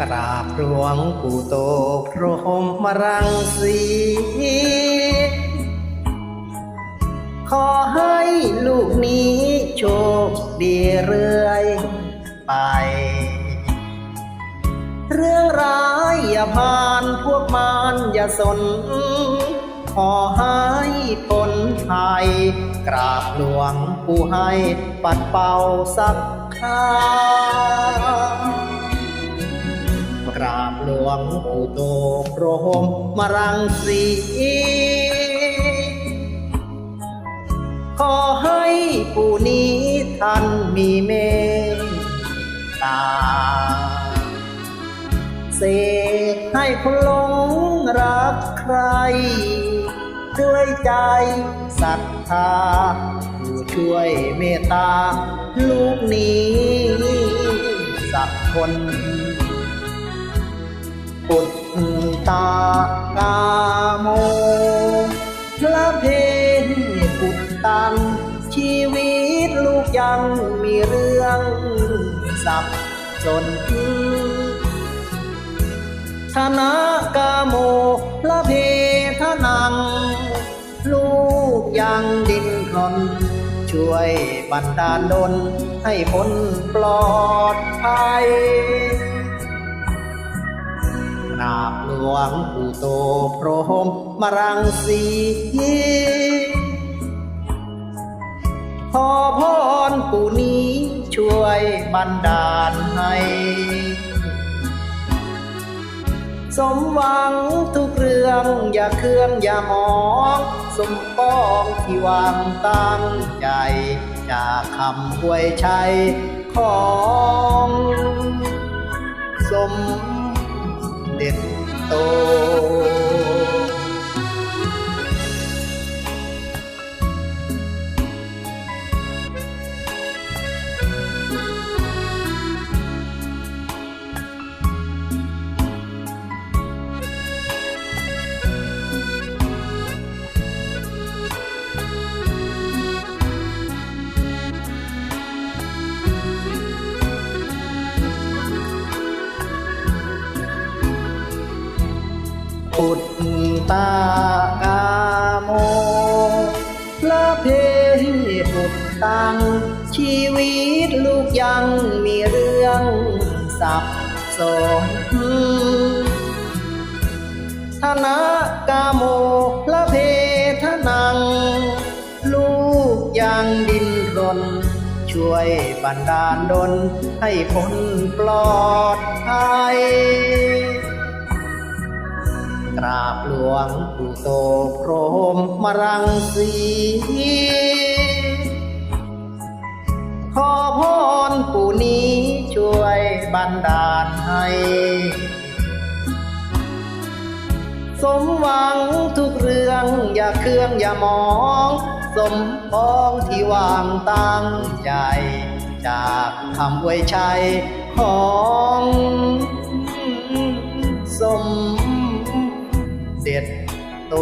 กราบหลวงปู่โตพรหมรังสีขอให้ลูกนี้โชคดีเรื่อยไป เรื่องร้ายอย่าผ่านพวกมารอย่าสน ขอให้ผลภัยกราบหลวงผู้ให้ปัดเป่าสักครา มมารังสี ขอให้ผู้นี้ท่านมีเมตตา เสกให้คนหลงรักใคร ด้วยใจศรัทธาผู้ช่วยเมตตา ลูกนี้สักคน ปุต ตากาโม พระเพนปุตตังชีวิตลูกยังมีเรื่องสับสนธนากาโมละเพทนัง ลูกยังดินรนช่วยบันดาลดลให้พ้นปลอดภัย กราบหลวงปู่โตพรหมมารังสีขอพรปู่นี้ช่วยบันดาลให้ สมหวังทุกเรื่องอย่าเครื่องอย่าหมองสมปองที่วางตั้งใจ จากคำอวยชัยของ สม เด็จโต ปุตตากาโมละเพปุตตัง ชีวิตลูกยังมีเรื่องสับสนธนากาโมละเพทนัง ลูกยังดินรน ช่วยบันดาลดลให้พ้นปลอดภัย กราบหลวงปู่โตพรหมมารังสีขอพรปู่นี้ช่วยบันดาลให้ สมหวังทุกเรื่องอย่าเครื่องอย่ามอง สมปองที่วางตั้งใจ จากคำไว้ชัยของสม เด็ดโต